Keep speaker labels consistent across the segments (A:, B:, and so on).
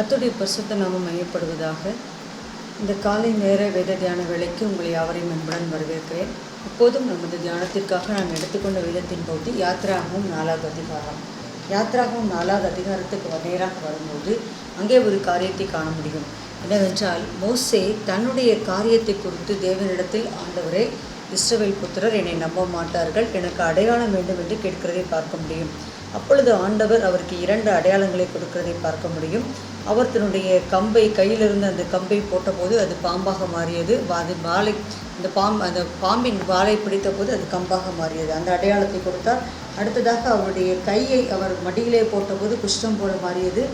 A: கத்துடைய பரிசுத்த நாமம் மையப்படுவதாக இந்த காலை நேர வேத தியான வேலைக்கு உங்களை யாவரையும் அன்புடன் வரவேற்கிறேன். இப்போதும் நமது தியானத்திற்காக நாம் எடுத்துக்கொண்ட வேதத்தின் பகுதி யாத்ராகவும் நாலாவது அதிகாரம். யாத்ராகவும் நாலாவது அதிகாரத்துக்கு நேராக வரும்போது அங்கே ஒரு காரியத்தை காண முடியும். என்னவென்றால் மோசே தன்னுடைய காரியத்தை குறித்து தேவனிடத்தில் ஆண்டவரே இஸ்ரவேல் புத்திரர் என்னை நம்ப மாட்டார்கள். எனக்கு அடையாளம் வேண்டும் என்று கேட்கிறதை பார்க்க முடியும். அப்பொழுது ஆண்டவர் அவருக்கு இரண்டு அடையாளங்களை கொடுக்கிறதை பார்க்க முடியும். அவர் தன்னுடைய கம்பை கையிலிருந்து அந்த கம்பை போட்டபோது அது பாம்பாக மாறியது. அது வாழை அந்த பாம் அந்த பாம்பின் வாழை பிடித்த போது அது கம்பாக மாறியது. அந்த அடையாளத்தை கொடுத்தார். அடுத்ததாக அவருடைய கையை அவர் மடியிலே போட்டபோது குஷ்டம் போல மாறியது.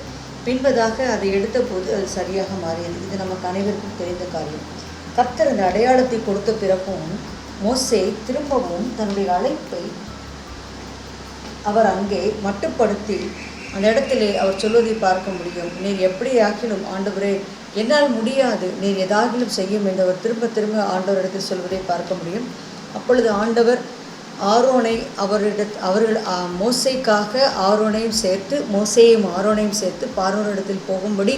A: பின்பதாக அதை எடுத்தபோது அது சரியாக மாறியது. இது நமக்கு அனைவருக்கும் தெரிந்த காரியம். கர்த்தர் அந்த அடையாளத்தை கொடுத்த பிறகும் மோசே திரும்பவும் தன்னுடைய அழைப்பை அவர் அங்கே மட்டுப்படுத்தி அந்த இடத்திலே அவர் சொல்வதை பார்க்க முடியும். நீர் எப்படி ஆக்கினும் ஆண்டவரே என்னால் முடியாது. நீர் எதாகிலும் செய்யும் என்று அவர் திரும்ப திரும்ப ஆண்டவரிடத்தில் சொல்வதை பார்க்க முடியும். அப்பொழுது ஆண்டவர் ஆரோனை அவரிட அவர்கள் மோசைக்காக ஆரோனையும் சேர்த்து மோசையும் ஆரோனையும் சேர்த்து பார்வோரிடத்தில் போகும்படி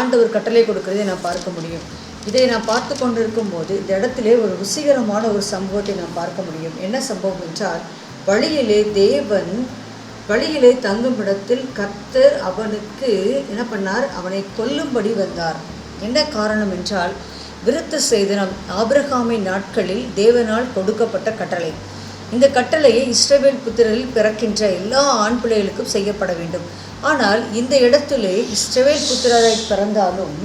A: ஆண்டவர் கட்டளை கொடுக்கிறதை நான் பார்க்க முடியும். இதை நான் பார்த்து கொண்டிருக்கும் போது இந்த இடத்திலே ஒரு ருசிகரமான ஒரு சம்பவத்தை நான் பார்க்க முடியும். என்ன சம்பவம் என்றால் வழியிலே தேவன் வழியிலே தங்கும் இடத்தில் கர்த்தர் அவனுக்கு என்ன பண்ணார்? அவனை கொல்லும்படி வந்தார். என்ன காரணம் என்றால் விருத்த செய்தனம் ஆபிரகாமை நாட்களில் தேவனால் கொடுக்கப்பட்ட கட்டளை. இந்த கட்டளையை இஸ்ரவேல் புத்திரரில் பிறக்கின்ற எல்லா ஆண் பிள்ளைகளுக்கும் செய்யப்பட வேண்டும். ஆனால் இந்த இடத்திலே இஸ்ரேவேல் புத்திரரை பிறந்தாலும்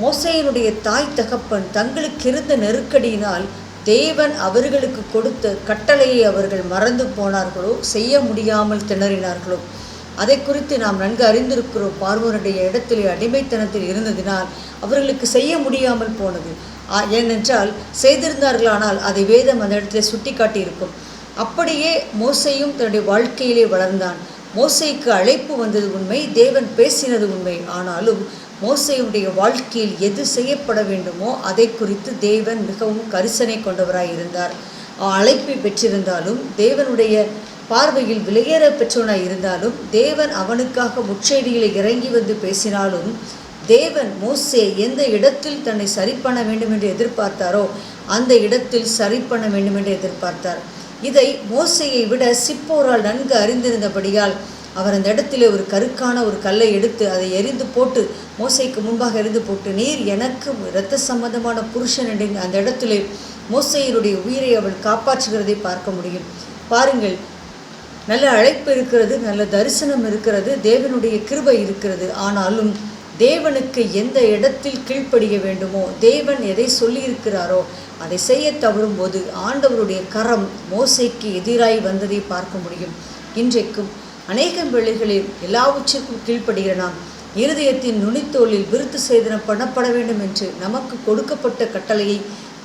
A: மோசையினுடைய தாய் தகப்பன் தங்களுக்கு இருந்த நெருக்கடியினால் தேவன் அவர்களுக்கு கொடுத்த கட்டளையை அவர்கள் மறந்து போனார்களோ செய்ய முடியாமல் திணறினார்களோ. அதை குறித்து நாம் நன்கு அறிந்திருக்கிறோம். பார்வனுடைய இடத்திலே அடிமைத்தனத்தில் இருந்ததினால் அவர்களுக்கு செய்ய முடியாமல் போனது. ஏனென்றால் செய்திருந்தார்களானால் அதை வேதம் அந்த இடத்திலே சுட்டி காட்டியிருக்கும் அப்படியே மோசையும் தன்னுடைய வாழ்க்கையிலே வளர்ந்தான். மோசைக்கு அழைப்பு வந்தது உண்மை தேவன் பேசினது உண்மை. ஆனாலும் மோசையுடைய வாழ்க்கையில் எது செய்யப்பட வேண்டுமோ அதை குறித்து தேவன் மிகவும் கரிசனை கொண்டவராய் இருந்தார் அழைப்பை பெற்றிருந்தாலும் தேவனுடைய பார்வையில் விலையேற பெற்றவனாய் இருந்தாலும் தேவன் அவனுக்காக முச்செடியில் இறங்கி வந்து பேசினாலும் தேவன் மோசே எந்த இடத்தில் தன்னை சரி பண்ண வேண்டும் என்று எதிர்பார்த்தாரோ அந்த இடத்தில் சரி பண்ண வேண்டும் என்று எதிர்பார்த்தார். இதை மோசையை விட சிப்போரால் நன்கு அறிந்திருந்தபடியால் அவர் அந்த இடத்திலே ஒரு கருக்கான ஒரு கல்லை எடுத்து அதை எரிந்து போட்டு மோசைக்கு முன்பாக எரிந்து போட்டு நீர் எனக்கு இரத்த சம்பந்தமான புருஷன் என்று அந்த இடத்திலே மோசையினுடைய உயிரை அவள் காப்பாற்றுகிறதை பார்க்க முடியும். பாருங்கள் நல்ல அழைப்பு இருக்கிறது நல்ல தரிசனம் இருக்கிறது தேவனுடைய கிருபை இருக்கிறது. ஆனாலும் தேவனுக்கு எந்த இடத்தில் கீழ்ப்படிய வேண்டுமோ தேவன் எதை சொல்லியிருக்கிறாரோ அதை செய்ய தவறும்போது ஆண்டவருடைய கரம் மோசைக்கு எதிராய் வந்ததை பார்க்க முடியும். இன்றைக்கும் அநேக வேளைகளில் எல்லாவற்றிற்கும் கீழ்ப்படுகிற நாம் இருதயத்தின் நுனித்தோலில் விருத்து சேதனம் பண்ணப்பட வேண்டும் என்று நமக்கு கொடுக்கப்பட்ட கட்டளையை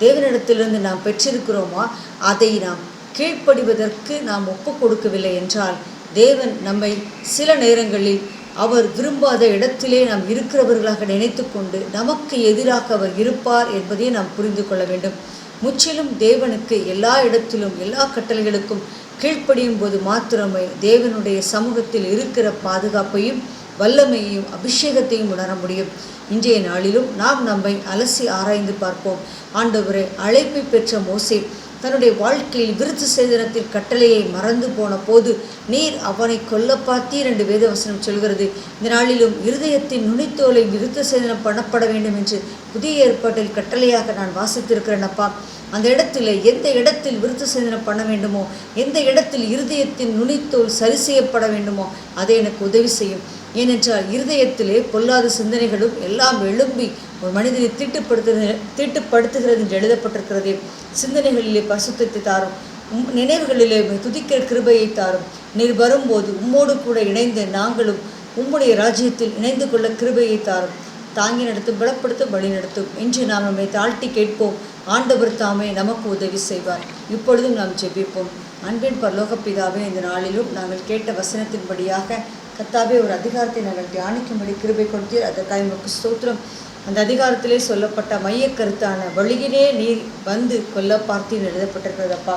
A: தேவனிடத்திலிருந்து நாம் பெற்றிருக்கிறோமா? அதை நாம் கீழ்ப்படிவதற்கு நாம் ஒப்பு கொடுக்கவில்லை என்றால் தேவன் நம்மை சில நேரங்களில் அவர் விரும்பாத இடத்திலே நாம் இருக்கிறவர்களாக நினைத்து கொண்டு நமக்கு எதிராக அவர் இருப்பார் என்பதை நாம் புரிந்து கொள்ள வேண்டும். முற்றிலும் தேவனுக்கு எல்லா இடத்திலும் எல்லா கட்டளைகளுக்கும் கீழ்ப்படியும் போது மாத்திரமே தேவனுடைய சமூகத்தில் இருக்கிற பாதுகாப்பையும் வல்லமையையும் அபிஷேகத்தையும் உணர முடியும். இன்றைய நாளிலும் நாம் நம்மை அலசி ஆராய்ந்து பார்ப்போம். ஆண்டவரை அழைப்பை பெற்ற மோசே தன்னுடைய வாழ்க்கையில் விருத்து சேதனத்தின் கட்டளையை மறந்து போன போது நீர் அவனை கொல்ல பார்த்தீர் என்று வேதவசனம் சொல்கிறது. இந்த நாளிலும் இருதயத்தின் நுனித்தோலை விருத்த சேதனம் பண்ணப்பட வேண்டும் என்று புதிய ஏற்பாட்டில் கட்டளையாக நான் வாசித்திருக்கிறேன் அப்பா அந்த இடத்துல எந்த இடத்தில் விருத்த சேதனம் பண்ண வேண்டுமோ எந்த இடத்தில் இருதயத்தின் நுனித்தோல் சரி செய்யப்பட வேண்டுமோ அதை எனக்கு உதவி செய்யும். ஏனென்றால் இருதயத்திலே பொல்லாத சிந்தனைகளும் எல்லாம் எழும்பி ஒரு மனிதனை தீட்டுப்படுத்து தீட்டுப்படுத்துகிறது என்று எழுதப்பட்டிருக்கிறதே. சிந்தனைகளிலே பசுத்தத்தை தாரும். உம் நினைவுகளிலே துதிக்கிற கிருபையை தாரும். நீர் வரும்போது உம்மோடு கூட இணைந்து நாங்களும் உம்முடைய ராஜ்யத்தில் இணைந்து கொள்ள கிருபையை தாரும். தாங்கி நடத்தும் பலப்படுத்தும் வழி நடத்தும். இன்று நாம் நம்மை தாழ்த்தி கேட்போம். ஆண்டவர் தாமே நமக்கு உதவி செய்வார். இப்பொழுதும் நாம் ஜெபிப்போம். அன்பின் பரலோக பிதாவே இந்த நாளிலும் நாங்கள் கேட்ட வசனத்தின்படியாக கத்தாவே ஒரு அதிகாரத்தை நாங்கள் தியானிக்கும்படி கிருபை கொடுத்தீர். அதற்காக உமக்கு ஸ்தோத்திரம். அந்த அதிகாரத்திலே சொல்லப்பட்ட மையக் கருத்தான வழியிலே நீர் வந்து கொல்ல பார்த்தீர் எழுதப்பட்டிருக்கிறதப்பா.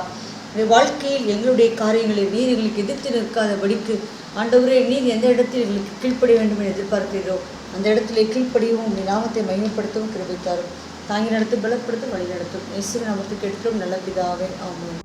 A: வாழ்க்கையில் எங்களுடைய காரியங்களை நீர் எங்களுக்கு எதிர்த்து நிற்காதபடிக்கு ஆண்டவரே நீர் எந்த இடத்தில் எங்களுக்கு கீழ்ப்படிய வேண்டும் என எதிர்பார்க்கிறீரோ அந்த இடத்திலே கீழ்ப்படியவும் உங்கள் நாமத்தை மையப்படுத்தவும் கிருபித்தாரும். தாங்கி நடத்தும் பலப்படுத்தும் வழி நடத்தும். இயேசு நாமத்துக்கு எடுத்தும் நல்ல பிதாவே ஆமாம்